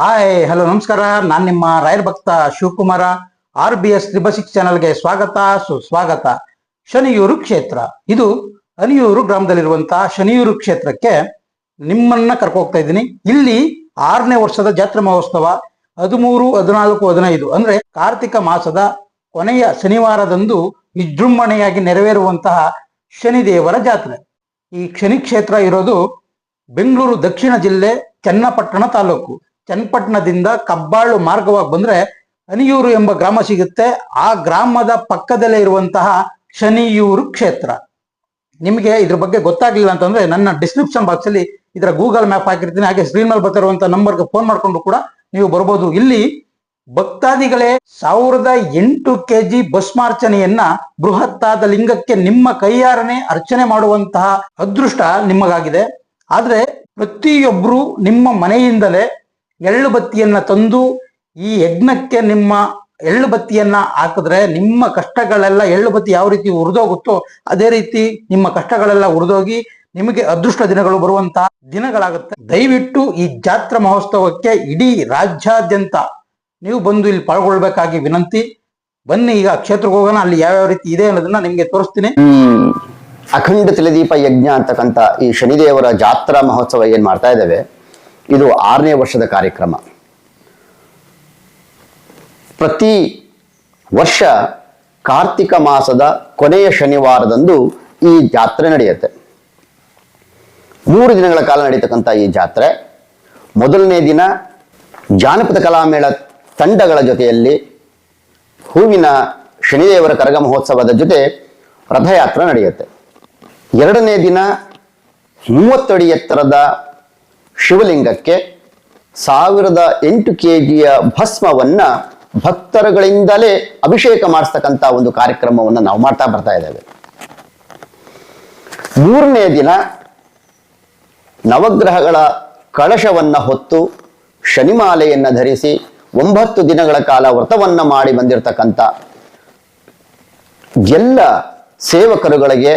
Hi hello ನಮಸ್ಕಾರ. ನಾನು ನಿಮ್ಮ ರಾಯರ್ ಭಕ್ತ Shivakumara. R B S triple six ಚಾನಲ್ಗೆ ಸ್ವಾಗತ. ಸುಸ್ವಾಗತ ಶನಿಯೂರು ಕ್ಷೇತ್ರ. ಇದು ಅನಿಯೂರು ಗ್ರಾಮದಲ್ಲಿರುವಂತಹ ಶನಿಯೂರು ಕ್ಷೇತ್ರಕ್ಕೆ ನಿಮ್ಮನ್ನ ಕರ್ಕೋಗ್ತಾ ಇದ್ದೀನಿ. ಇಲ್ಲಿ ಆರನೇ ವರ್ಷದ ಜಾತ್ರಾ ಮಹೋತ್ಸವ ಹದಿಮೂರು, ಹದಿನಾಲ್ಕು, ಹದಿನೈದು ಅಂದ್ರೆ ಕಾರ್ತಿಕ ಮಾಸದ ಕೊನೆಯ ಶನಿವಾರದಂದು ವಿಜೃಂಭಣೆಯಾಗಿ ನೆರವೇರುವಂತಹ ಶನಿದೇವರ ಜಾತ್ರೆ. ಈ ಶನಿ ಕ್ಷೇತ್ರ ಇರೋದು ಬೆಂಗಳೂರು ದಕ್ಷಿಣ ಜಿಲ್ಲೆ ಚನ್ನಪಟ್ಟಣ ತಾಲೂಕು. ಚನ್ನಪಟ್ಟಣದಿಂದ ಕಬ್ಬಾಳು ಮಾರ್ಗವಾಗಿ ಬಂದ್ರೆ ಅನಿಯೂರು ಎಂಬ ಗ್ರಾಮ ಸಿಗುತ್ತೆ. ಆ ಗ್ರಾಮದ ಪಕ್ಕದಲ್ಲೇ ಇರುವಂತಹ ಶನಿಯೂರು ಕ್ಷೇತ್ರ. ನಿಮಗೆ ಇದ್ರ ಬಗ್ಗೆ ಗೊತ್ತಾಗ್ಲಿಲ್ಲ ಅಂತಂದ್ರೆ ನನ್ನ ಡಿಸ್ಕ್ರಿಪ್ಷನ್ ಬಾಕ್ಸ್ ಅಲ್ಲಿ ಇದರ ಗೂಗಲ್ ಮ್ಯಾಪ್ ಹಾಕಿರ್ತೀನಿ. ಹಾಗೆ ಸ್ಕ್ರೀನ್ ಮೇಲೆ ಬರ್ತಿರುವಂತ ನಂಬರ್ಗೆ ಫೋನ್ ಮಾಡ್ಕೊಂಡು ಕೂಡ ನೀವು ಬರ್ಬೋದು. ಇಲ್ಲಿ ಭಕ್ತಾದಿಗಳೇ, ಸಾವಿರದ ಎಂಟು ಕೆಜಿ ಭಸ್ಮಾರ್ಚನೆಯನ್ನ ಬೃಹತ್ತಾದ ಲಿಂಗಕ್ಕೆ ನಿಮ್ಮ ಕೈಯಾರನೆ ಅರ್ಚನೆ ಮಾಡುವಂತಹ ಅದೃಷ್ಟ ನಿಮಗಾಗಿದೆ. ಆದ್ರೆ ಪ್ರತಿಯೊಬ್ರು ನಿಮ್ಮ ಮನೆಯಿಂದಲೇ ಎಳ್ಳು ಬತ್ತಿಯನ್ನ ತಂದು ಈ ಯಜ್ಞಕ್ಕೆ ನಿಮ್ಮ ಎಳ್ಳು ಬತ್ತಿಯನ್ನ ಹಾಕಿದ್ರೆ ನಿಮ್ಮ ಕಷ್ಟಗಳೆಲ್ಲ ಎಳ್ಳು ಬತ್ತಿ ಯಾವ ರೀತಿ ಉರಿದೋಗುತ್ತೋ ಅದೇ ರೀತಿ ನಿಮ್ಮ ಕಷ್ಟಗಳೆಲ್ಲ ಉರಿದೋಗಿ ನಿಮಗೆ ಅದೃಷ್ಟ ದಿನಗಳು ಬರುವಂತಹ ದಿನಗಳಾಗುತ್ತೆ. ದಯವಿಟ್ಟು ಈ ಜಾತ್ರಾ ಮಹೋತ್ಸವಕ್ಕೆ ಇಡೀ ರಾಜ್ಯಾದ್ಯಂತ ನೀವು ಬಂದು ಇಲ್ಲಿ ಪಾಲ್ಗೊಳ್ಬೇಕಾಗಿ ವಿನಂತಿ. ಬನ್ನಿ ಈಗ ಕ್ಷೇತ್ರಕ್ಕೆ ಹೋಗೋಣ, ಅಲ್ಲಿ ಯಾವ್ಯಾವ ರೀತಿ ಇದೆ ಅನ್ನೋದನ್ನ ನಿಮ್ಗೆ ತೋರಿಸ್ತೀನಿ. ಅಖಂಡ ತಿಲದೀಪ ಯಜ್ಞ ಅಂತಕ್ಕಂಥ ಈ ಶನಿದೇವರ ಜಾತ್ರಾ ಮಹೋತ್ಸವ ಏನ್ ಮಾಡ್ತಾ ಇದ್ದೇವೆ ಇದು ಆರನೇ ವರ್ಷದ ಕಾರ್ಯಕ್ರಮ. ಪ್ರತಿ ವರ್ಷ ಕಾರ್ತಿಕ ಮಾಸದ ಕೊನೆಯ ಶನಿವಾರದಂದು ಈ ಜಾತ್ರೆ ನಡೆಯುತ್ತೆ. ಮೂರು ದಿನಗಳ ಕಾಲ ನಡೀತಕ್ಕಂಥ ಈ ಜಾತ್ರೆ. ಮೊದಲನೇ ದಿನ ಜಾನಪದ ಕಲಾಮೇಳ ತಂಡಗಳ ಜೊತೆಯಲ್ಲಿ ಹೂವಿನ ಶನಿದೇವರ ಕರಗ ಮಹೋತ್ಸವದ ಜೊತೆ ರಥಯಾತ್ರೆ ನಡೆಯುತ್ತೆ. ಎರಡನೇ ದಿನ ಮೂವತ್ತಡಿ ಎತ್ತರದ ಶಿವಲಿಂಗಕ್ಕೆ ಸಾವಿರದ ಎಂಟು ಕೆ ಜಿಯ ಭಸ್ಮವನ್ನ ಭಕ್ತರುಗಳಿಂದಲೇ ಅಭಿಷೇಕ ಮಾಡಿಸ್ತಕ್ಕಂಥ ಒಂದು ಕಾರ್ಯಕ್ರಮವನ್ನು ನಾವು ಮಾಡ್ತಾ ಬರ್ತಾ ಇದ್ದೇವೆ. ಮೂರನೇ ದಿನ ನವಗ್ರಹಗಳ ಕಳಶವನ್ನ ಹೊತ್ತು ಶನಿಮಾಲೆಯನ್ನು ಧರಿಸಿ ಒಂಬತ್ತು ದಿನಗಳ ಕಾಲ ವ್ರತವನ್ನ ಮಾಡಿ ಬಂದಿರತಕ್ಕಂಥ ಎಲ್ಲ ಸೇವಕರುಗಳಿಗೆ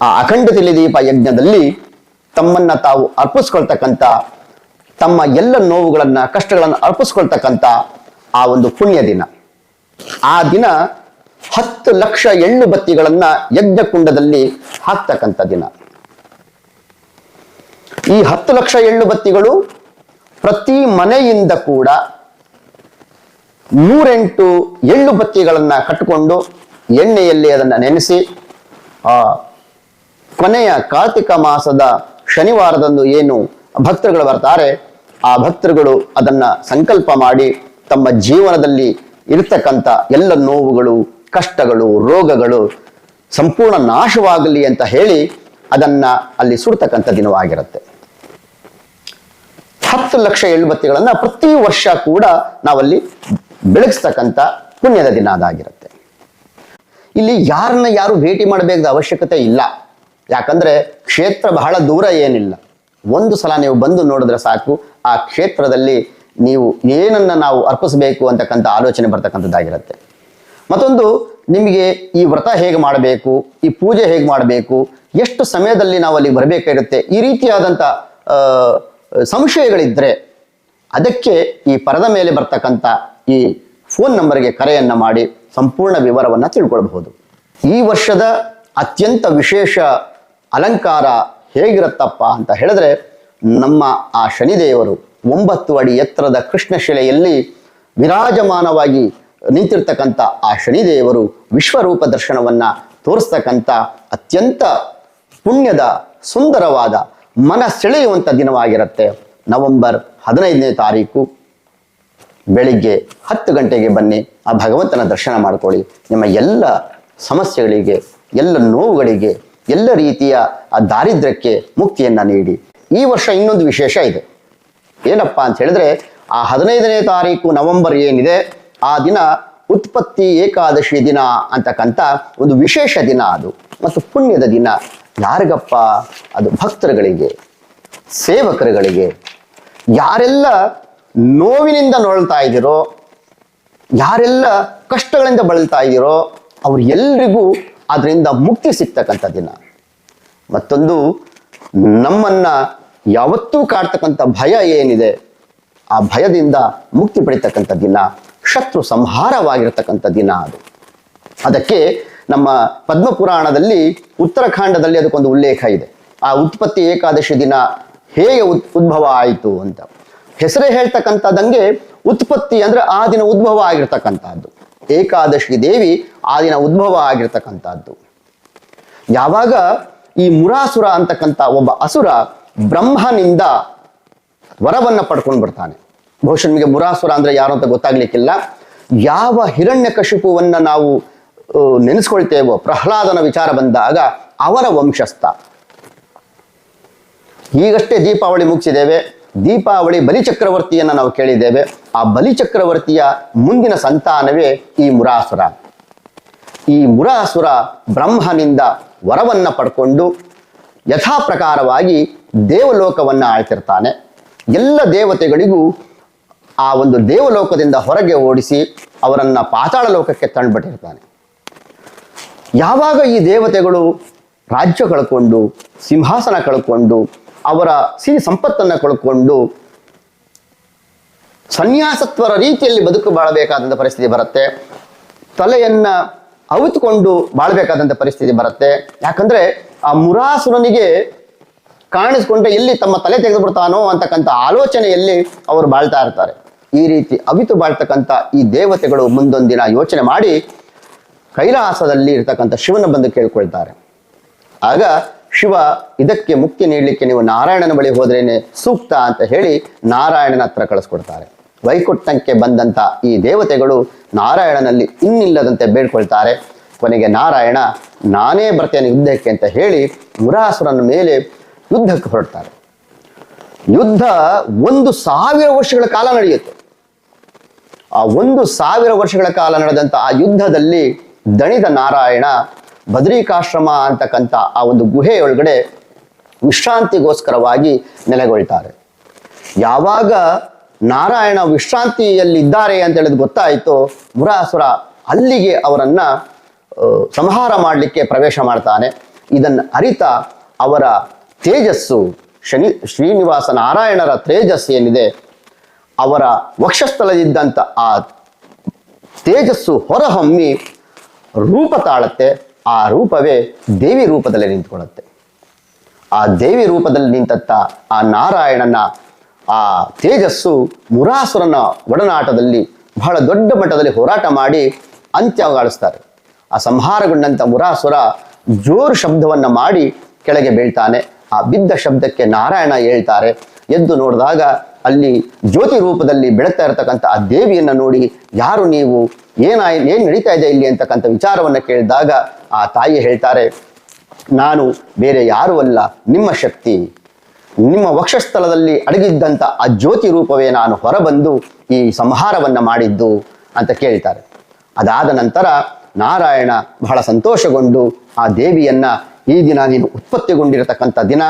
ಆ ಅಖಂಡ ತಿಳಿದೀಪ ಯಜ್ಞದಲ್ಲಿ ತಮ್ಮನ್ನ ತಾವು ಅರ್ಪಿಸ್ಕೊಳ್ತಕ್ಕಂಥ, ತಮ್ಮ ಎಲ್ಲ ನೋವುಗಳನ್ನ, ಕಷ್ಟಗಳನ್ನು ಅರ್ಪಿಸ್ಕೊಳ್ತಕ್ಕಂಥ ಆ ಒಂದು ಪುಣ್ಯ ದಿನ. ಆ ದಿನ ಹತ್ತು ಲಕ್ಷ ಎಳ್ಳು ಬತ್ತಿಗಳನ್ನ ಯಜ್ಞಕುಂಡದಲ್ಲಿ ಹಾಕ್ತಕ್ಕಂಥ ದಿನ. ಈ ಹತ್ತು ಲಕ್ಷ ಎಳ್ಳು ಬತ್ತಿಗಳು ಪ್ರತಿ ಮನೆಯಿಂದ ಕೂಡ ನೂರೆಂಟು ಎಳ್ಳು ಬತ್ತಿಗಳನ್ನ ಕಟ್ಟಿಕೊಂಡು ಎಣ್ಣೆಯಲ್ಲಿ ಅದನ್ನ ನೆನೆಸಿ, ಆ ಕೊನೆಯ ಕಾರ್ತಿಕ ಮಾಸದ ಶನಿವಾರದಂದು ಏನು ಭಕ್ತರುಗಳು ಬರ್ತಾರೆ, ಆ ಭಕ್ತರುಗಳು ಅದನ್ನ ಸಂಕಲ್ಪ ಮಾಡಿ ತಮ್ಮ ಜೀವನದಲ್ಲಿ ಇರ್ತಕ್ಕಂಥ ಎಲ್ಲ ನೋವುಗಳು, ಕಷ್ಟಗಳು, ರೋಗಗಳು ಸಂಪೂರ್ಣ ನಾಶವಾಗಲಿ ಅಂತ ಹೇಳಿ ಅದನ್ನ ಅಲ್ಲಿ ಸುಡ್ತಕ್ಕಂಥ ದಿನವಾಗಿರುತ್ತೆ. ಹತ್ತು ಲಕ್ಷ ಎಳ್ಳುಬತ್ತಿಗಳನ್ನ ಪ್ರತಿ ವರ್ಷ ಕೂಡ ನಾವಲ್ಲಿ ಬೆಳಗಿಸ್ತಕ್ಕಂಥ ಪುಣ್ಯದ ದಿನ ಅದಾಗಿರುತ್ತೆ. ಇಲ್ಲಿ ಯಾರನ್ನ ಯಾರು ಭೇಟಿ ಮಾಡಬೇಕಾದ ಅವಶ್ಯಕತೆ ಇಲ್ಲ. ಯಾಕಂದ್ರೆ ಕ್ಷೇತ್ರ ಬಹಳ ದೂರ ಏನಿಲ್ಲ. ಒಂದು ಸಲ ನೀವು ಬಂದು ನೋಡಿದ್ರೆ ಸಾಕು, ಆ ಕ್ಷೇತ್ರದಲ್ಲಿ ನೀವು ಏನನ್ನ ನಾವು ಅರ್ಪಿಸಬೇಕು ಅಂತಕ್ಕಂಥ ಆಲೋಚನೆ ಬರ್ತಕ್ಕಂಥದ್ದಾಗಿರುತ್ತೆ. ಮತ್ತೊಂದು, ನಿಮಗೆ ಈ ವ್ರತ ಹೇಗೆ ಮಾಡಬೇಕು, ಈ ಪೂಜೆ ಹೇಗೆ ಮಾಡಬೇಕು, ಎಷ್ಟು ಸಮಯದಲ್ಲಿ ನಾವು ಅಲ್ಲಿ ಬರಬೇಕಾಗಿರುತ್ತೆ, ಈ ರೀತಿಯಾದಂಥ ಸಂಶಯಗಳಿದ್ದರೆ ಅದಕ್ಕೆ ಈ ಪರದ ಮೇಲೆ ಬರ್ತಕ್ಕಂಥ ಈ ಫೋನ್ ನಂಬರ್ಗೆ ಕರೆಯನ್ನು ಮಾಡಿ ಸಂಪೂರ್ಣ ವಿವರವನ್ನು ತಿಳ್ಕೊಳ್ಬಹುದು. ಈ ವರ್ಷದ ಅತ್ಯಂತ ವಿಶೇಷ ಅಲಂಕಾರ ಹೇಗಿರುತ್ತಪ್ಪ ಅಂತ ಹೇಳಿದ್ರೆ ನಮ್ಮ ಆ ಶನಿದೇವರು ಒಂಬತ್ತು ಅಡಿ ಎತ್ತರದ ಕೃಷ್ಣಶಿಲೆಯಲ್ಲಿ ವಿರಾಜಮಾನವಾಗಿ ನಿಂತಿರ್ತಕ್ಕಂಥ ಆ ಶನಿದೇವರು ವಿಶ್ವರೂಪ ದರ್ಶನವನ್ನ ತೋರಿಸ್ತಕ್ಕಂಥ ಅತ್ಯಂತ ಪುಣ್ಯದ ಸುಂದರವಾದ ಮನ ಸೆಳೆಯುವಂಥ ದಿನವಾಗಿರುತ್ತೆ. ನವೆಂಬರ್ ಹದಿನೈದನೇ ತಾರೀಕು. ಬೆಳಿಗ್ಗೆ ಹತ್ತು ಗಂಟೆಗೆ ಬನ್ನಿ, ಆ ಭಗವಂತನ ದರ್ಶನ ಮಾಡ್ಕೊಳ್ಳಿ. ನಿಮ್ಮ ಎಲ್ಲ ಸಮಸ್ಯೆಗಳಿಗೆ, ಎಲ್ಲ ನೋವುಗಳಿಗೆ ಎಲ್ಲ ರೀತಿಯ ಆ ದಾರಿದ್ರ್ಯಕ್ಕೆ ಮುಕ್ತಿಯನ್ನ ನೀಡಿ. ಈ ವರ್ಷ ಇನ್ನೊಂದು ವಿಶೇಷ ಇದೆ. ಏನಪ್ಪಾ ಅಂತ ಹೇಳಿದ್ರೆ, ಆ ಹದಿನೈದನೇ ತಾರೀಕು ನವೆಂಬರ್ ಏನಿದೆ, ಆ ದಿನ ಉತ್ಪತ್ತಿ ಏಕಾದಶಿ ದಿನ ಅಂತಕ್ಕಂಥ ಒಂದು ವಿಶೇಷ ದಿನ ಅದು. ಮತ್ತು ಪುಣ್ಯದ ದಿನ. ಯಾರಿಗಪ್ಪ? ಅದು ಭಕ್ತರುಗಳಿಗೆ, ಸೇವಕರುಗಳಿಗೆ. ಯಾರೆಲ್ಲ ನೋವಿನಿಂದ ನೊಳ್ತಾ ಇದ್ದೀರೋ, ಯಾರೆಲ್ಲ ಕಷ್ಟಗಳಿಂದ ಬಳಲ್ತಾ ಇದ್ದೀರೋ, ಅವ್ರು ಎಲ್ರಿಗೂ ಅದರಿಂದ ಮುಕ್ತಿ ಸಿಗ್ತಕ್ಕಂಥ ದಿನ. ಮತ್ತೊಂದು, ನಮ್ಮನ್ನ ಯಾವತ್ತೂ ಕಾಡ್ತಕ್ಕಂಥ ಭಯ ಏನಿದೆ, ಆ ಭಯದಿಂದ ಮುಕ್ತಿ ಪಡಿತಕ್ಕಂಥ ದಿನ, ಶತ್ರು ಸಂಹಾರವಾಗಿರ್ತಕ್ಕಂಥ ದಿನ ಅದು. ಅದಕ್ಕೆ ನಮ್ಮ ಪದ್ಮಪುರಾಣದಲ್ಲಿ ಉತ್ತರಾಖಂಡದಲ್ಲಿ ಅದಕ್ಕೊಂದು ಉಲ್ಲೇಖ ಇದೆ. ಆ ಉತ್ಪತ್ತಿ ಏಕಾದಶಿ ದಿನ ಹೇಗೆ ಉದ್- ಉದ್ಭವ ಆಯಿತು ಅಂತ. ಹೆಸರೇ ಹೇಳ್ತಕ್ಕಂಥದ್ದಂಗೆ ಉತ್ಪತ್ತಿ ಅಂದ್ರೆ ಆ ದಿನ ಉದ್ಭವ ಆಗಿರ್ತಕ್ಕಂಥದ್ದು. ಏಕಾದಶಿ ದೇವಿ ಆ ದಿನ ಉದ್ಭವ ಆಗಿರ್ತಕ್ಕಂಥದ್ದು. ಯಾವಾಗ ಈ ಮುರಾಸುರ ಅಂತಕ್ಕಂಥ ಒಬ್ಬ ಅಸುರ ಬ್ರಹ್ಮನಿಂದ ವರವನ್ನು ಪಡ್ಕೊಂಡು ಬರ್ತಾನೆ. ಬಹುಶಃ ನಿಮಗೆ ಮುರಾಸುರ ಅಂದ್ರೆ ಯಾರು ಅಂತ ಗೊತ್ತಾಗ್ಲಿಕ್ಕಿಲ್ಲ. ಯಾವ ಹಿರಣ್ಯ ಕಶಿಪುವನ್ನ ನಾವು ನೆನೆಸ್ಕೊಳ್ತೇವೋ, ಪ್ರಹ್ಲಾದನ ವಿಚಾರ ಬಂದಾಗ ಅವರ ವಂಶಸ್ಥ. ಈಗಷ್ಟೇ ದೀಪಾವಳಿ ಮುಗಿಸಿದ್ದೇವೆ. ದೀಪಾವಳಿ ಬಲಿಚಕ್ರವರ್ತಿಯನ್ನ ನಾವು ಕೇಳಿದ್ದೇವೆ. ಆ ಬಲಿಚಕ್ರವರ್ತಿಯ ಮುಂದಿನ ಸಂತಾನವೇ ಈ ಮುರಾಸುರ. ಈ ಮುರಾಸುರ ಬ್ರಹ್ಮನಿಂದ ವರವನ್ನ ಪಡ್ಕೊಂಡು ಯಥಾ ಪ್ರಕಾರವಾಗಿ ದೇವಲೋಕವನ್ನ ಆಳ್ತಿರ್ತಾನೆ. ಎಲ್ಲ ದೇವತೆಗಳಿಗೂ ಆ ಒಂದು ದೇವಲೋಕದಿಂದ ಹೊರಗೆ ಓಡಿಸಿ ಅವರನ್ನ ಪಾತಾಳ ಲೋಕಕ್ಕೆ ತಂದುಬಿಟ್ಟಿರ್ತಾನೆ ಯಾವಾಗ ಈ ದೇವತೆಗಳು ರಾಜ್ಯ ಕಳ್ಕೊಂಡು, ಸಿಂಹಾಸನ ಕಳ್ಕೊಂಡು ಅವರ ಸಿರಿ ಸಂಪತ್ತನ್ನ ಕಳ್ಕೊಂಡು ಸನ್ಯಾಸತ್ವರ ರೀತಿಯಲ್ಲಿ ಬದುಕು ಬಾಳಬೇಕಾದಂಥ ಪರಿಸ್ಥಿತಿ ಬರುತ್ತೆ. ತಲೆಯನ್ನ ಅವಿತುಕೊಂಡು ಬಾಳ್ಬೇಕಾದಂಥ ಪರಿಸ್ಥಿತಿ ಬರುತ್ತೆ. ಯಾಕಂದ್ರೆ ಆ ಮುರಾಸುರನಿಗೆ ಕಾಣಿಸ್ಕೊಂಡ್ರೆ ಎಲ್ಲಿ ತಮ್ಮ ತಲೆ ತೆಗೆದು ಬಿಡ್ತಾನೋ ಅಂತಕ್ಕಂಥ ಆಲೋಚನೆಯಲ್ಲಿ ಅವರು ಬಾಳ್ತಾ ಇರ್ತಾರೆ. ಈ ರೀತಿ ಅವಿತು ಬಾಳ್ತಕ್ಕಂಥ ಈ ದೇವತೆಗಳು ಮುಂದೊಂದಿನ ಯೋಚನೆ ಮಾಡಿ ಕೈಲಾಸದಲ್ಲಿ ಇರ್ತಕ್ಕಂಥ ಶಿವನ ಬಂದು ಕೇಳ್ಕೊಳ್ತಾರೆ. ಆಗ ಶಿವ, ಇದಕ್ಕೆ ಮುಕ್ತಿ ನೀಡಲಿಕ್ಕೆ ನೀವು ನಾರಾಯಣನ ಬಳಿ ಹೋದ್ರೇನೆ ಸೂಕ್ತ ಅಂತ ಹೇಳಿ ನಾರಾಯಣನ ಹತ್ರ ಕಳಿಸ್ಕೊಡ್ತಾರೆ. ವೈಕುಂಠಕ್ಕೆ ಬಂದಂತ ಈ ದೇವತೆಗಳು ನಾರಾಯಣನಲ್ಲಿ ಇನ್ನಿಲ್ಲದಂತೆ ಬೇಡ್ಕೊಳ್ತಾರೆ. ಕೊನೆಗೆ ನಾರಾಯಣ, ನಾನೇ ಬರ್ತೇನೆ ಯುದ್ಧಕ್ಕೆ ಅಂತ ಹೇಳಿ ಮುರಾಸುರನ ಮೇಲೆ ಯುದ್ಧಕ್ಕೆ ಹೊರಡ್ತಾರೆ. ಯುದ್ಧ ಒಂದು ಸಾವಿರ ವರ್ಷಗಳ ಕಾಲ ನಡೆಯುತ್ತೆ. ಆ ಒಂದು ಸಾವಿರ ವರ್ಷಗಳ ಕಾಲ ನಡೆದಂತ ಆ ಯುದ್ಧದಲ್ಲಿ ದಣಿದ ನಾರಾಯಣ ಬದ್ರಿಕಾಶ್ರಮ ಅಂತಕ್ಕಂಥ ಆ ಒಂದು ಗುಹೆಯೊಳಗಡೆ ವಿಶ್ರಾಂತಿಗೋಸ್ಕರವಾಗಿ ನೆಲೆಗೊಳ್ತಾರೆ. ಯಾವಾಗ ನಾರಾಯಣ ವಿಶ್ರಾಂತಿಯಲ್ಲಿದ್ದಾರೆ ಅಂತ ಹೇಳಿದ್ ಗೊತ್ತಾಯಿತು ಮುರಾಸುರ ಅಲ್ಲಿಗೆ ಅವರನ್ನ ಸಂಹಾರ ಮಾಡಲಿಕ್ಕೆ ಪ್ರವೇಶ ಮಾಡ್ತಾನೆ. ಇದನ್ನು ಅರಿತ ಅವರ ತೇಜಸ್ಸು, ಶನಿ, ಶ್ರೀನಿವಾಸ ನಾರಾಯಣರ ತೇಜಸ್ಸು ಏನಿದೆ, ಅವರ ವಕ್ಷಸ್ಥಳದಿದ್ದಂಥ ಆ ತೇಜಸ್ಸು ಹೊರಹೊಮ್ಮಿ ರೂಪ ತಾಳತ್ತೆ. ಆ ರೂಪವೇ ದೇವಿ ರೂಪದಲ್ಲಿ ನಿಂತ್ಕೊಳ್ಳುತ್ತೆ. ಆ ದೇವಿ ರೂಪದಲ್ಲಿ ನಿಂತತ್ತ ಆ ನಾರಾಯಣನ, ಆ ತೇಜಸ್ಸು ಮುರಾಸುರನ ಒಡನಾಟದಲ್ಲಿ ಬಹಳ ದೊಡ್ಡ ಮಟ್ಟದಲ್ಲಿ ಹೋರಾಟ ಮಾಡಿ ಅಂತ್ಯಗಾಳಿಸ್ತಾರೆ ಆ ಸಂಹಾರಗೊಂಡಂತ ಮುರಾಸುರ ಜೋರು ಶಬ್ದವನ್ನು ಮಾಡಿ ಕೆಳಗೆ ಬೀಳ್ತಾನೆ. ಆ ಬಿದ್ದ ಶಬ್ದಕ್ಕೆ ನಾರಾಯಣ ಹೇಳ್ತಾರೆ. ಎದ್ದು ನೋಡಿದಾಗ ಅಲ್ಲಿ ಜ್ಯೋತಿ ರೂಪದಲ್ಲಿ ಬೆಳಗ್ತಾ ಇರತಕ್ಕಂಥ ಆ ದೇವಿಯನ್ನ ನೋಡಿ ಯಾರು ನೀವು ಏನಾಯ್ ಏನು ನಡೀತಾ ಇದೆ ಇಲ್ಲಿ ಅಂತಕ್ಕಂಥ ವಿಚಾರವನ್ನ ಕೇಳಿದಾಗ ಆ ತಾಯಿ ಹೇಳ್ತಾರೆ, ನಾನು ಬೇರೆ ಯಾರೂ ಅಲ್ಲ, ನಿಮ್ಮ ಶಕ್ತಿ. ನಿಮ್ಮ ವಕ್ಷಸ್ಥಳದಲ್ಲಿ ಅಡಗಿದ್ದಂಥ ಆ ಜ್ಯೋತಿ ರೂಪವೇ ನಾನು ಹೊರಬಂದು ಈ ಸಂಹಾರವನ್ನ ಮಾಡಿದ್ದು, ಅಂತ ಕೇಳ್ತಾರೆ. ಅದಾದ ನಂತರ ನಾರಾಯಣ ಬಹಳ ಸಂತೋಷಗೊಂಡು ಆ ದೇವಿಯನ್ನ ಈ ದಿನ ನೀನು ಉತ್ಪತ್ತಿಗೊಂಡಿರತಕ್ಕಂಥ ದಿನ,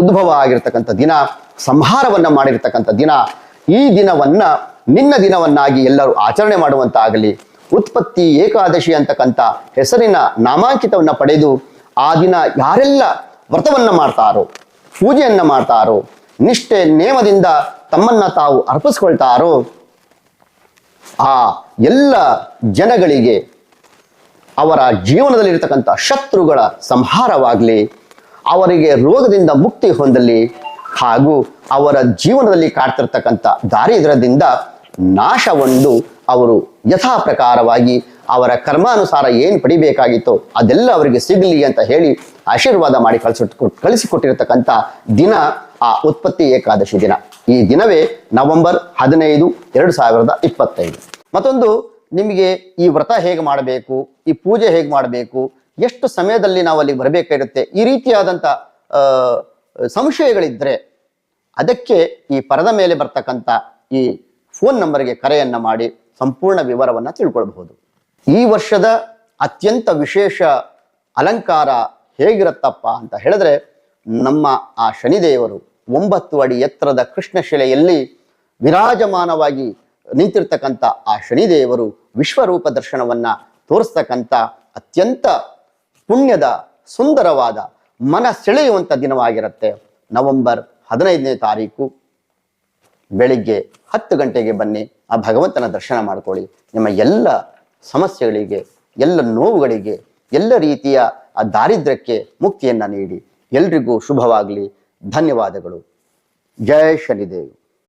ಉದ್ಭವ ಆಗಿರತಕ್ಕಂಥ ದಿನ ಸಂಹಾರವನ್ನ ಮಾಡಿರ್ತಕ್ಕಂಥ ದಿನ. ಈ ದಿನವನ್ನ ನಿನ್ನ ದಿನವನ್ನಾಗಿ ಎಲ್ಲರೂ ಆಚರಣೆ ಮಾಡುವಂತಾಗಲಿ. ಉತ್ಪತ್ತಿ ಏಕಾದಶಿ ಅಂತಕ್ಕಂಥ ಹೆಸರಿನ ನಾಮಾಂಕಿತವನ್ನು ಪಡೆದು ಆ ದಿನ ಯಾರೆಲ್ಲ ವ್ರತವನ್ನ ಮಾಡ್ತಾರೋ, ಪೂಜೆಯನ್ನ ಮಾಡ್ತಾರೋ, ನಿಷ್ಠೆ ನೇಮದಿಂದ ತಮ್ಮನ್ನ ತಾವು ಅರ್ಪಿಸ್ಕೊಳ್ತಾರೋ, ಆ ಎಲ್ಲ ಜನಗಳಿಗೆ ಅವರ ಜೀವನದಲ್ಲಿರ್ತಕ್ಕಂಥ ಶತ್ರುಗಳ ಸಂಹಾರವಾಗಲಿ, ಅವರಿಗೆ ರೋಗದಿಂದ ಮುಕ್ತಿ ಹೊಂದಲಿ ಹಾಗೂ ಅವರ ಜೀವನದಲ್ಲಿ ಕಾಡ್ತಿರ್ತಕ್ಕಂಥ ದಾರಿದ್ರ್ಯದಿಂದ ನಾಶವೊಂದು ಅವರು ಯಥಾ ಪ್ರಕಾರವಾಗಿ ಅವರ ಕರ್ಮಾನುಸಾರ ಏನು ಪಡಿಬೇಕಾಗಿತ್ತೋ ಅದೆಲ್ಲ ಅವರಿಗೆ ಸಿಗಲಿ ಅಂತ ಹೇಳಿ ಆಶೀರ್ವಾದ ಮಾಡಿ ಕಳಿಸಿ ಕಳಿಸಿಕೊಟ್ಟಿರತಕ್ಕಂಥ ದಿನ ಆ ಉತ್ಪತ್ತಿ ಏಕಾದಶಿ ದಿನ. ಈ ದಿನವೇ ನವೆಂಬರ್ ಹದಿನೈದು ಎರಡು ಸಾವಿರದ ಇಪ್ಪತ್ತೈದು. ಮತ್ತೊಂದು, ನಿಮಗೆ ಈ ವ್ರತ ಹೇಗೆ ಮಾಡಬೇಕು, ಈ ಪೂಜೆ ಹೇಗೆ ಮಾಡಬೇಕು, ಎಷ್ಟು ಸಮಯದಲ್ಲಿ ನಾವು ಅಲ್ಲಿ ಬರಬೇಕಾಗಿರುತ್ತೆ, ಈ ರೀತಿಯಾದಂಥ ಆ, ಸಂಶಯಗಳಿದ್ರೆ ಅದಕ್ಕೆ ಈ ಪರದ ಮೇಲೆ ಬರ್ತಕ್ಕಂಥ ಈ ಫೋನ್ ನಂಬರ್ಗೆ ಕರೆಯನ್ನ ಮಾಡಿ ಸಂಪೂರ್ಣ ವಿವರವನ್ನ ತಿಳ್ಕೊಳ್ಬಹುದು. ಈ ವರ್ಷದ ಅತ್ಯಂತ ವಿಶೇಷ ಅಲಂಕಾರ ಹೇಗಿರುತ್ತಪ್ಪ ಅಂತ ಹೇಳಿದ್ರೆ ನಮ್ಮ ಆ ಶನಿದೇವರು ಒಂಬತ್ತು ಅಡಿ ಎತ್ತರದ ಕೃಷ್ಣ ಶಿಲೆಯಲ್ಲಿ ವಿರಾಜಮಾನವಾಗಿ ನಿಂತಿರ್ತಕ್ಕಂಥ ಆ ಶನಿದೇವರು ವಿಶ್ವರೂಪ ದರ್ಶನವನ್ನ ತೋರಿಸ್ತಕ್ಕಂಥ ಅತ್ಯಂತ ಪುಣ್ಯದ ಸುಂದರವಾದ ಮನ ಸೆಳೆಯುವಂಥ ದಿನವಾಗಿರುತ್ತೆ ನವೆಂಬರ್ ಹದಿನೈದನೇ ತಾರೀಕು. ಬೆಳಿಗ್ಗೆ ಹತ್ತು ಗಂಟೆಗೆ ಬನ್ನಿ, ಆ ಭಗವಂತನ ದರ್ಶನ ಮಾಡ್ಕೊಳ್ಳಿ. ನಿಮ್ಮ ಎಲ್ಲ ಸಮಸ್ಯೆಗಳಿಗೆ, ಎಲ್ಲ ನೋವುಗಳಿಗೆ, ಎಲ್ಲ ರೀತಿಯ ಆ ದಾರಿದ್ರ್ಯಕ್ಕೆ ಮುಕ್ತಿಯನ್ನು ನೀಡಿ. ಎಲ್ರಿಗೂ ಶುಭವಾಗಲಿ. ಧನ್ಯವಾದಗಳು. ಜಯ ಶನಿದೇವ್.